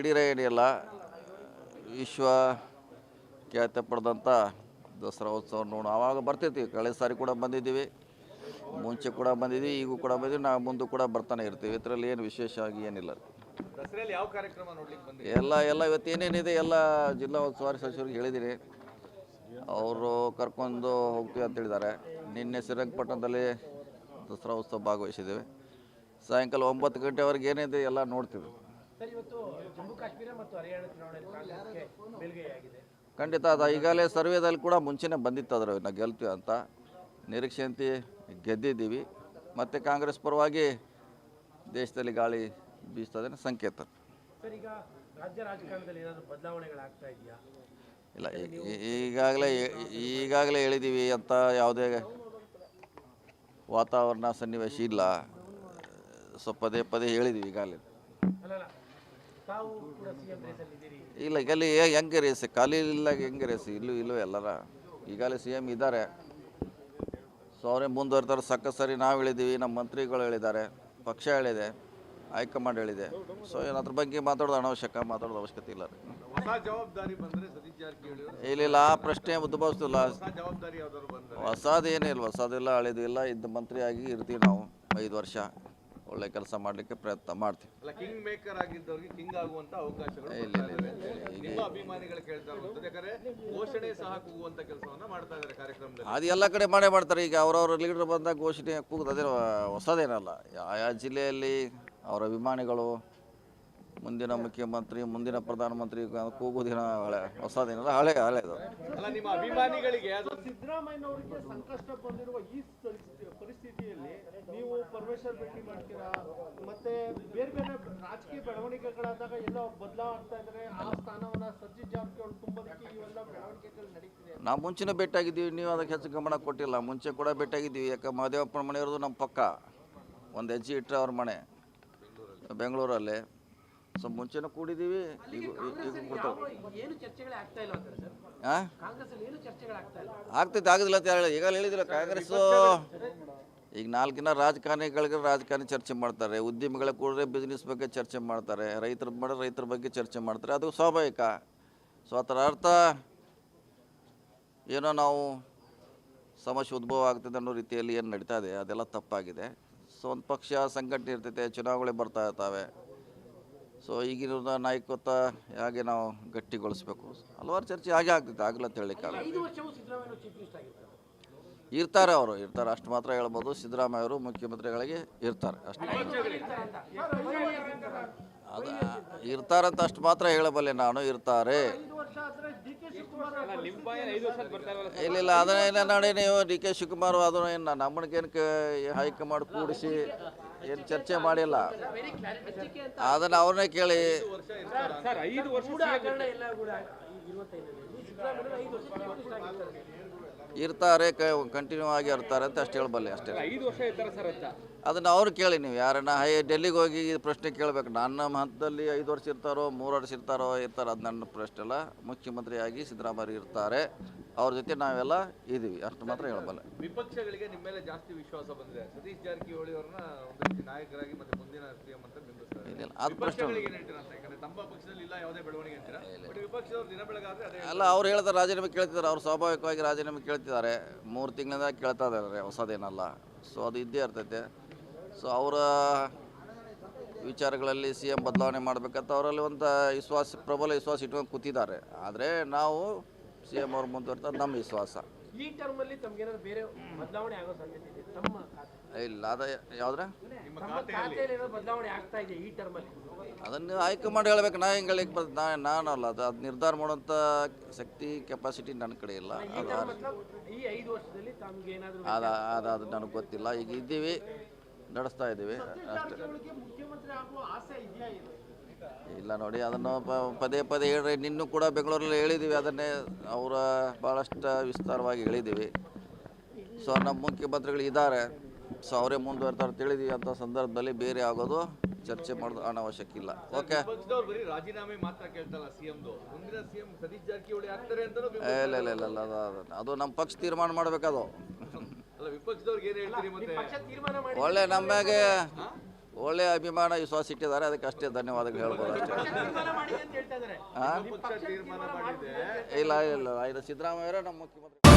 ಹಿಡೀರ ಏನಿಲ್ಲ ವಿಶ್ವ ಖ್ಯಾತಿ ಪಡೆದಂಥ ದಸರಾ ಉತ್ಸವ ನೋಡು ಆವಾಗ ಬರ್ತಿರ್ತೀವಿ ಕಳೆದ ಸಾರಿ ಕೂಡ ಬಂದಿದ್ದೀವಿ. ಮುಂಚೆ ಕೂಡ ಬಂದಿದ್ದೀವಿ. ಈಗೂ ಕೂಡ ಬಂದಿದ್ದೀವಿ. ನಾವು ಮುಂದೆ ಕೂಡ ಬರ್ತಾನೆ ಇರ್ತೀವಿ. ಇದರಲ್ಲಿ ಏನು ವಿಶೇಷವಾಗಿ ಏನಿಲ್ಲ. ದಸರೆಯಲ್ಲಿ ಯಾವ ಕಾರ್ಯಕ್ರಮ ನೋಡ್ಲಿಕ್ಕೆ ಬಂದ್ರಿ? ಎಲ್ಲ ಎಲ್ಲ ಇವತ್ತು ಏನೇನಿದೆ? ಎಲ್ಲ ಜಿಲ್ಲಾ ಉಸ್ತುವಾರಿ ಸಚಿವರಿಗೆ ಹೇಳಿದ್ದೀನಿ. ಅವರು ಕರ್ಕೊಂಡು ಹೋಗ್ತೀವಿ ಅಂತ ಹೇಳಿದ್ದಾರೆ. ನಿನ್ನೆ ಶ್ರೀರಂಗಪಟ್ಟಣದಲ್ಲಿ ದಸರಾ ಉತ್ಸವ ಭಾಗವಹಿಸಿದ್ದೇವೆ. ಸಾಯಂಕಾಲ ಒಂಬತ್ತು ಗಂಟೆವರೆಗೆ ಏನಿದೆ ಎಲ್ಲ ನೋಡ್ತೀವಿ. ಸರ್ ಇವತ್ತು ಜಮ್ಮು ಕಾಶ್ಮೀರ ಮತ್ತು ಹರಿಯಾಣ ಚುನಾವಣೆ ಕಾಂಗ್ರೆಸ್ಗೆ ಮೇಲ್ಗೈಯಾಗಿದೆ. ಖಂಡಿತ ಅದ ಈಗಾಗಲೇ ಸರ್ವೇದಲ್ಲಿ ಕೂಡ ಮುಂಚೆನೇ ಬಂದಿತ್ತು ಅದರ ನಾವು ಗೆಲ್ತೀವಿ ಅಂತ. ನಿರೀಕ್ಷೆಯಂತೆ ಗೆದ್ದಿದ್ದೀವಿ. ಮತ್ತು ಕಾಂಗ್ರೆಸ್ ಪರವಾಗಿ ದೇಶದಲ್ಲಿ ಗಾಳಿ ಬೀಸ್ತದೆ ಸಂಕೇತ. ಸರ್ ಈಗ ರಾಜ್ಯ ರಾಜಕಾರಣದಲ್ಲಿ ಏನಾದರೂ ಬದಲಾವಣೆಗಳಾಗ್ತಾ ಇದೆಯಾ? ಇಲ್ಲ ಈಗಾಗಲೇ ಈಗಾಗಲೇ ಹೇಳಿದ್ದೀವಿ ಅಂತ ಯಾವುದೇ ವಾತಾವರಣ ಸನ್ನಿವೇಶ ಇಲ್ಲ. ಸೊ ಪದೇ ಪದೇ ಹೇಳಿದ್ದೀವಿ ಈಗಾಗಲೇ. ಅಲ್ಲಲ್ಲ ಈಗ ಅಲ್ಲಿ ಇಲ್ಲ ಹೆಂಗೆ ರೇಸ್ ಖಾಲಿ ಇಲ್ಲ ಹೆಂಗೆ ರೇಸ್ ಇಲ್ಲೂ ಇಲ್ಲೂ ಎಲ್ಲರ? ಈಗಲೇ ಸಿ ಎಂ ಇದ್ದಾರೆ. ಸೊ ಅವರೇ ಮುಂದುವರ್ತಾರೆ ಸಕ್ಕ ಸರಿ ನಾವು ಹೇಳಿದ್ದೀವಿ ನಮ್ಮ ಮಂತ್ರಿಗಳು ಹೇಳಿದ್ದಾರೆ ಪಕ್ಷ ಹೇಳಿದೆ ಹೈಕಮಾಂಡ್ ಹೇಳಿದೆ. ಸೊ ಏನು ಅದ್ರ ಬಗ್ಗೆ ಮಾತಾಡೋದು ಅನವಶ್ಯಕ ಮಾತಾಡೋದು ಅವಶ್ಯಕತೆ ಇಲ್ಲ. ಹೊಸ ಜವಾಬ್ದಾರಿ ಬಂದ್ರೆ ಸತೀಶ್ ಜಾರಕಿಹೊಳಿ ಅವರು. ಇಲ್ಲ ಆ ಪ್ರಶ್ನೆ ಉದ್ಭವಿಸ್ತಿಲ್ಲ. ಹೊಸ ಜವಾಬ್ದಾರಿ ಯಾವ್ದಾದ್ರು ಬಂದ್ರೆ. ಹೊಸದೇನಿಲ್ಲ ಹೊಸದಿಲ್ಲ ಹಳೆದಿಲ್ಲ ಇಲ್ಲ ಇದ್ದ ಮಂತ್ರಿಯಾಗಿ ಇರ್ತೀವಿ ನಾವು ಐದು ವರ್ಷ. ಒಳ್ಳೆ ಕೆಲಸ ಮಾಡಲಿಕ್ಕೆ ಪ್ರಯತ್ನ ಮಾಡ್ತೀವಿ ಅಲ್ಲ ಕಿಂಗ್ ಮೇಕರ್ ಆಗಿದ್ದವ್ರಿಗೆ ಕಿಂಗ್ ಆಗುವಂತ ಅವಕಾಶಗಳು ಇಲ್ಲ, ಬರ್ತಾ ಇಲ್ಲ, ಇದಾವೆ. ಇಲ್ಲ, ಇಲ್ಲ. ನಿಮ್ಮ ಅಭಿಮಾನಿಗಳು ಕೇಳ್ತಾ ಇರುವಂತದ್ದು ಯಾಕಂದ್ರೆ ಘೋಷಣೆ ಸಹ ಕೂಗುವಂತ ಕೆಲಸವನ್ನ ಮಾಡ್ತಾ ಇದ್ದಾರೆ ಕಾರ್ಯಕ್ರಮದಲ್ಲಿ ಅದು ಎಲ್ಲ ಕಡೆ ಮಾಡೇ ಮಾಡ್ತಾರೆ ಈಗ ಅವ್ರವ್ರ ಲೀಡರ್ ಬಂದಾಗ ಘೋಷಣೆ ಕೂಗುದು ಅದೇನು ಹೊಸದೇನಲ್ಲ ಆಯಾ ಜಿಲ್ಲೆಯಲ್ಲಿ ಅವರ ಅಭಿಮಾನಿಗಳು ಮುಂದಿನ ಮುಖ್ಯಮಂತ್ರಿ ಮುಂದಿನ ಪ್ರಧಾನಮಂತ್ರಿ ಕೂಗುದಿನ ಹಳೆ ಹೊಸದೇನಲ್ಲ ಹಳೆ ಹಳೆದು ಅಲ್ಲ ನಿಮ್ಮ ಅಭಿಮಾನಿಗಳಿಗೆ ಸಿದ್ದರಾಮಯ್ಯನವರಿಗೆ ಸಂಕಷ್ಟ ಬಂದಿರುವ ಈ ಪರಮೇಶ್ವರ್ ಭೇಟಿ ಮಾಡ್ತೀರಾ? ಮತ್ತೆ ಬೇರೆ ಬೇರೆ ರಾಜಕೀಯ ಬೆಳವಣಿಗೆಗಳಾದಾಗ ಎಲ್ಲ ಬದಲಾವ್ ಆಗ್ತಾ ಇದ್ದಾರೆ ಆ ಸ್ಥಾನವನ್ನ ಸಜ್ಜಿತ್ ಜಾರಕಿಹೊಳಿ ತುಂಬೋದಕ್ಕೆ ಇವೆಲ್ಲ ಬೆಳವಣಿಗೆಗಳು ನಡೀತಿದೆ. ನಾವು ಮುಂಚೆನೇ ಭೇಟಿಯಾಗಿದ್ದೀವಿ. ನೀವು ಅದಕ್ಕೆ ಹೆಚ್ಚು ಗಮನ ಕೊಟ್ಟಿಲ್ಲ. ಮುಂಚೆ ಕೂಡ ಭೇಟಿಯಾಗಿದ್ದೀವಿ. ಯಾಕೆ ಮಹದೇವಪ್ಪನ ಮನೆಯವ್ರದ್ದು ನಮ್ಮ ಪಕ್ಕ. ಒಂದು ಹೆಜ್ಜೆ ಇಟ್ಟರೆ ಅವ್ರ ಮನೆ. ಬೆಂಗಳೂರಲ್ಲಿ. ಸೊ ಮುಂಚೆನೂ ಕೂಡಿದ್ದೀವಿ. ಈಗ ಈಗ ಏನು ಚರ್ಚೆಗಳೇ ಆಗ್ತಾ ಇಲ್ಲ ಅಂತಾರೆ ಸರ್? ಹಾಂ ಕಾಂಗ್ರೆಸ್ ಅಲ್ಲಿ ಏನು ಚರ್ಚೆಗಳಾಗ್ತಾ ಇಲ್ಲ? ಆಗ್ತೈತೆ ಆಗೋದಿಲ್ಲ ಅಂತ ಹೇಳಿ ಈಗ ಹೇಳಿದಿಲ್ಲ ಕಾಂಗ್ರೆಸ್ಸು. ಈಗ ನಾಲ್ಕಿನ ರಾಜಕಾರಣಿಗಳಿಗೆ ರಾಜಕಾರಣಿ ಚರ್ಚೆ ಮಾಡ್ತಾರೆ. ಉದ್ಯಮಿಗಳ ಕೂಡಲೇ ಬಿಸ್ನೆಸ್ ಬಗ್ಗೆ ಚರ್ಚೆ ಮಾಡ್ತಾರೆ. ರೈತರ ಮಾಡಿದ್ರೆ ರೈತರ ಬಗ್ಗೆ ಚರ್ಚೆ ಮಾಡ್ತಾರೆ. ಅದು ಸ್ವಾಭಾವಿಕ. ಸೊ ಅದರ ಅರ್ಥ ಏನೋ ನಾವು ಸಮಸ್ಯೆ ಉದ್ಭವ ಆಗ್ತದೆ ಅನ್ನೋ ರೀತಿಯಲ್ಲಿ ಏನು ನಡೀತಾ ಇದೆ, ಅದೆಲ್ಲ ತಪ್ಪಾಗಿದೆ. ಸೊ ಒಂದು ಪಕ್ಷ ಸಂಘಟನೆ ಇರ್ತೈತೆ, ಚುನಾವಣೆ ಬರ್ತಾ ಇರ್ತಾವೆ. ಸೊ ಈಗಿನ ನಾಯಕತ್ವ ಹೇಗೆ ನಾವು ಗಟ್ಟಿಗೊಳಿಸ್ಬೇಕು. ಹಲವಾರು ಚರ್ಚೆ ಹಾಗೆ ಆಗ್ತೈತೆ ಅಂತ ಇರ್ತಾರೆ ಅವರು, ಇರ್ತಾರೆ. ಅಷ್ಟು ಮಾತ್ರ ಹೇಳ್ಬೋದು. ಸಿದ್ದರಾಮಯ್ಯ ಅವರು ಮುಖ್ಯಮಂತ್ರಿಗಳಿಗೆ ಇರ್ತಾರೆ. ಅಷ್ಟೇ ಅದು ಇರ್ತಾರಂತ ಅಷ್ಟು ಮಾತ್ರ ಹೇಳಬಲ್ಲೆ ನಾನು, ಇರ್ತಾರೆ. ಇಲ್ಲ ಇಲ್ಲ ಅದನ್ನೇನ ನೋಡಿ, ನೀವು ಡಿ ಕೆ ಶಿವಕುಮಾರ್ ಅದನ್ನ ಏನು ನಮ್ಮನಿಗೇನು ಹೈಕಮಾಂಡ್ ಕೂಡಿಸಿ ಏನು ಚರ್ಚೆ ಮಾಡಿಲ್ಲ. ಅದನ್ನು ಅವ್ರನ್ನೇ ಕೇಳಿ. ಇರ್ತಾರೆ ಕಂಟಿನ್ಯೂ ಆಗಿ ಇರ್ತಾರೆ ಅಂತ ಅಷ್ಟು ಹೇಳಬಲ್ಲೆ ಅಷ್ಟೇ. ಐದು ವರ್ಷ ಇರ್ತಾರೆ ಸರ್ ಅಂತ ಅದನ್ನ ಅವ್ರು ಕೇಳಿ ನೀವು ಯಾರನ್ನ ಹೈ ಡೆಲ್ಲಿಗೆ ಹೋಗಿ ಈ ಪ್ರಶ್ನೆ ಕೇಳಬೇಕು. ನನ್ನ ಹಂತದಲ್ಲಿ ಐದು ವರ್ಷ ಇರ್ತಾರೋ ಮೂರು ವರ್ಷ ಇರ್ತಾರೋ ಇರ್ತಾರೋ ಅದು ನನ್ನ ಪ್ರಶ್ನೆ ಅಲ್ಲ. ಮುಖ್ಯಮಂತ್ರಿಯಾಗಿ ಸಿದ್ದರಾಮಯ್ಯ ಇರ್ತಾರೆ. ಅವ್ರ ಜೊತೆ ನಾವೆಲ್ಲ ಇದ್ದೀವಿ. ಅಷ್ಟು ಮಾತ್ರ ಹೇಳಬಲ್ಲ. ವಿಪಕ್ಷಗಳಿಗೆ ನಿಮ್ಮ ಮೇಲೆ ಜಾಸ್ತಿ ವಿಶ್ವಾಸ ಬಂದಿದೆ. ಸತೀಶ್ ಜಾರಕಿಹೊಳಿ ಅವ್ರನ್ನ ಒಂದು ನಾಯಕರಾಗಿ ಮತ್ತೆ ಮುಂದಿನ ಸಿಎಂ ಅಂತ ಅದು ಪ್ರಶ್ನೆ ತಮ್ಮ ಪಕ್ಷದಲ್ಲಿ ಇಲ್ಲ ಯಾವುದೇ ಬೆಳವಣಿಗೆ ಅಂತೀರಾ? ಬಟ್ ವಿಪಕ್ಷದವ್ರು ದಿನ ಬೆಳಗಾದ್ರೆ ಅಲ್ಲ ಅವ್ರು ಹೇಳ್ತಾರೆ ರಾಜೀನಾಮೆ ಕೇಳ್ತಿದ್ದಾರೆ. ಅವ್ರು ಸ್ವಾಭಾವಿಕವಾಗಿ ರಾಜೀನಾಮೆ ಕೇಳ್ತಿದ್ದಾರೆ. ಮೂರು ತಿಂಗಳಿಂದ ಕೇಳ್ತಾ ಇದ್ದಾರೆ ಹೊಸದೇನಲ್ಲ. ಸೊ ಅದು ಇದ್ದೇ ಇರ್ತೈತೆ. ಸೊ ಅವರ ವಿಚಾರಗಳಲ್ಲಿ ಸಿ ಎಂ ಬದಲಾವಣೆ ಮಾಡಬೇಕಂತ ಅವರಲ್ಲಿ ಒಂದು ವಿಶ್ವಾಸ ಪ್ರಬಲ ವಿಶ್ವಾಸ ಇಟ್ಕೊಂಡು ಕೂತಿದ್ದಾರೆ. ಆದರೆ ನಾವು ಸಿ ಎಂ ಅವ್ರು ಮುಂದುವರ್ತಾರೆ ನಮ್ಮ ವಿಶ್ವಾಸ. ಈ ಟರ್ಮ್ ಅಲ್ಲಿ ತಮ್ಗೇನಾದ್ರು ಬೇರೆ ಬದಲಾವಣೆ ಆಗೋ ಸಾಧ್ಯತೆ ಇದೆ? ತಮ್ಮ ಖಾತೆ. ಇಲ್ಲ ಅದ ಯಾವ್ದ್ರ? ಅದನ್ನು ಆಯ್ಕೆ ಮಾಡಿ ಬದಲಾವಣೆ ಆಗ್ತಾ ಇದೆ ಈ ಟರ್ಮ್ ಅಲ್ಲಿ ಅದನ್ನು ಹೈಕಮಾಂಡ್ ಹೇಳ್ಬೇಕು ನಾ ಹೆಂಗೆ ಹೇಳಿಕ್ ಬರ್ತದೆ ನಾ ನಾನಲ್ಲ ಅದು ಅದು ನಿರ್ಧಾರ ಮಾಡೋಂಥ ಶಕ್ತಿ ಕೆಪಾಸಿಟಿ ನನ್ನ ಕಡೆ ಇಲ್ಲ. ಅದು ಮತ್ಲಬ್ ಈ ಐದು ವರ್ಷದಲ್ಲಿ ತಮ್ಗೆ ಏನಾದ್ರು ಅದು ಅದು ಅದು ನನಗೆ ಗೊತ್ತಿಲ್ಲ. ಈಗ ಇದ್ದೀವಿ. ನಡೆಸ್ತಾ ಇದ್ದೀವಿ. ಇಲ್ಲ? ನೋಡಿ ಅದನ್ನು ಪ- ಪದೇ ಪದೇ ಹೇಳ್ರಿ. ನಿನ್ನೂ ಕೂಡ ಬೆಂಗಳೂರಲ್ಲಿ ಹೇಳಿದ್ದೀವಿ ಅದನ್ನೇ ಅವರ ಭಾಳಷ್ಟು ವಿಸ್ತಾರವಾಗಿ ಹೇಳಿದ್ದೀವಿ ಸೊ ನಮ್ಮ ಮುಖ್ಯಮಂತ್ರಿಗಳು ಇದ್ದಾರೆ. ಸೊ ಅವರೇ ಮುಂದುವರ್ತಾರೆ ತಿಳಿದೀವಿ ಅಂತ ಸಂದರ್ಭದಲ್ಲಿ ಬೇರೆ ಆಗೋದು ಚರ್ಚೆ ಮಾಡೋದು ಅನಾವಶ್ಯಕ ಇಲ್ಲ. ಓಕೆ ರಾಜೀನಾಮೆ ಮಾತ್ರ ಕೇಳ್ತಲ್ಲ ಇಲ್ಲ ಇಲ್ಲ ಇಲ್ಲ ಇಲ್ಲ ಅದು- ಅದು- ಅದು ನಮ್ಮ ಪಕ್ಷ ತೀರ್ಮಾನ ಮಾಡಬೇಕದು. ಅಲ್ಲ ನಮ್ಮಗೆ ಏನ್ ಹೇಳ್ತೀರಿ ಮತ್ತೆ? ಪಕ್ಷ ತೀರ್ಮಾನ ಮಾಡಿ ಒಳ್ಳೆ ನಮ್ಮಾಗೆ ಒಳ್ಳೆಯ ಅಭಿಮಾನ ವಿಶ್ವಾಸ ಇಟ್ಟಿದ್ದಾರೆ ಅದಕ್ಕೆ ಅಷ್ಟೇ ಧನ್ಯವಾದಗಳು ಹೇಳ್ಬೋದು ಅಷ್ಟೇ. ತೀರ್ಮಾನ ಮಾಡಿದೆ ಅಂತ ಹೇಳ್ತಾ ಇದ್ದಾರೆ. ಹಾಂ ಪಕ್ಷ ತೀರ್ಮಾನ ಮಾಡಿದೆ. ಇಲ್ಲ ಇಲ್ಲ ಸಿದ್ದರಾಮಯ್ಯ ನಮ್ಮ ಮುಖ್ಯಮಂತ್ರಿ